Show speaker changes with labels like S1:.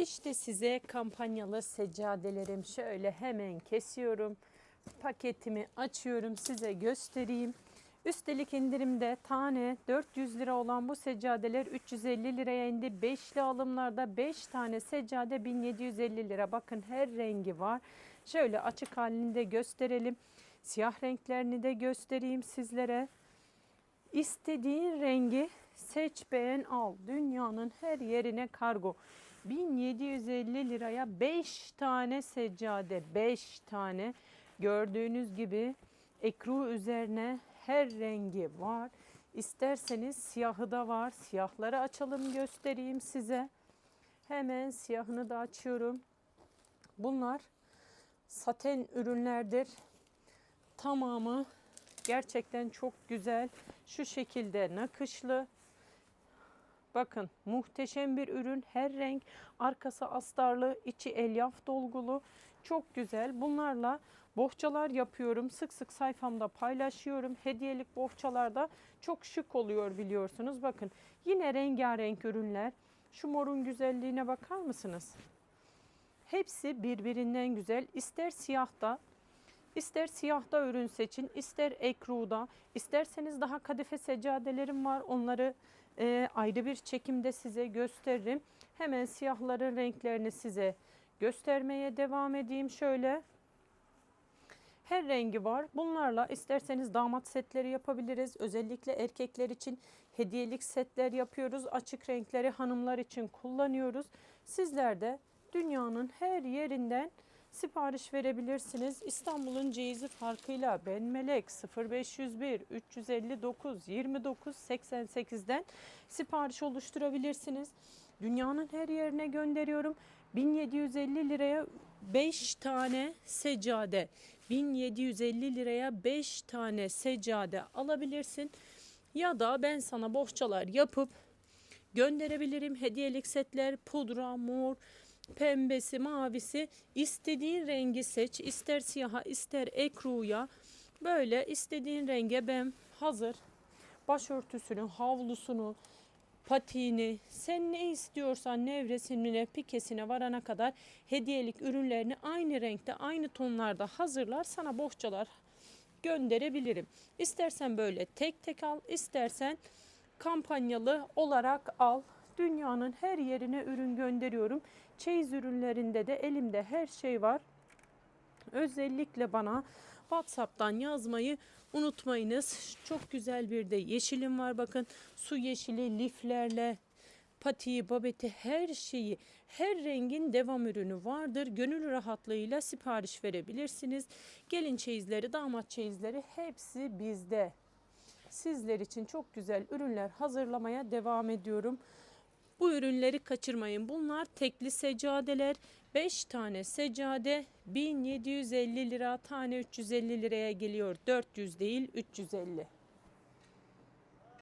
S1: İşte size kampanyalı seccadelerim. Şöyle hemen kesiyorum. Paketimi açıyorum size göstereyim. Üstelik indirimde tane 400 lira olan bu seccadeler 350 liraya indi. Beşli alımlarda 5 tane seccade 1750 lira. Bakın her rengi var. Şöyle açık halinde gösterelim. Siyah renklerini de göstereyim sizlere. İstediğin rengi seç beğen al. Dünyanın her yerine kargo. 1750 liraya 5 tane seccade, 5 tane. Gördüğünüz gibi ekru üzerine her rengi var. İsterseniz siyahı da var. Siyahları açalım göstereyim size. Hemen siyahını da açıyorum. Bunlar saten ürünlerdir. Tamamı gerçekten çok güzel. Şu şekilde nakışlı. Bakın muhteşem bir ürün. Her renk arkası astarlı, içi elyaf dolgulu. Çok güzel. Bunlarla bohçalar yapıyorum. Sık sık sayfamda paylaşıyorum. Hediyelik bohçalarda çok şık oluyor biliyorsunuz. Bakın yine rengarenk ürünler. Şu morun güzelliğine bakar mısınız? Hepsi birbirinden güzel. İster siyahta, İster siyahta ürün seçin, ister ekruda, isterseniz daha kadife seccadelerim var. Onları e, ayrı bir çekimde size gösteririm. Hemen siyahların renklerini size göstermeye devam edeyim. Şöyle her rengi var. Bunlarla isterseniz damat setleri yapabiliriz. Özellikle erkekler için hediyelik setler yapıyoruz. Açık renkleri hanımlar için kullanıyoruz. Sizler de dünyanın her yerinden sipariş verebilirsiniz. İstanbul'un ceyizi farkıyla Ben Melek 0501 359 29 88'den sipariş oluşturabilirsiniz. Dünyanın her yerine gönderiyorum. 1750 liraya 5 tane seccade. 1750 liraya 5 tane seccade alabilirsin. Ya da ben sana bohçalar yapıp gönderebilirim. Hediyelik setler, pudra, mor, pembesi, mavisi istediğin rengi seç. İster siyaha, ister ekruya. Böyle istediğin renge ben hazır başörtüsünü, havlusunu, patiğini, sen ne istiyorsan nevresimine, pikesine varana kadar hediyelik ürünlerini aynı renkte, aynı tonlarda hazırlar. Sana bohçalar gönderebilirim. İstersen böyle tek tek al, istersen kampanyalı olarak al. Dünyanın her yerine ürün gönderiyorum. Çeyiz ürünlerinde de elimde her şey var. Özellikle bana WhatsApp'tan yazmayı unutmayınız. Çok güzel bir de yeşilim var bakın. Su yeşili liflerle patiği, babeti her şeyi, her rengin devam ürünü vardır. Gönül rahatlığıyla sipariş verebilirsiniz. Gelin çeyizleri, damat çeyizleri hepsi bizde. Sizler için çok güzel ürünler hazırlamaya devam ediyorum. Bu ürünleri kaçırmayın. Bunlar tekli seccadeler. 5 tane seccade 1750 lira tane 350 liraya geliyor. 400 değil 350.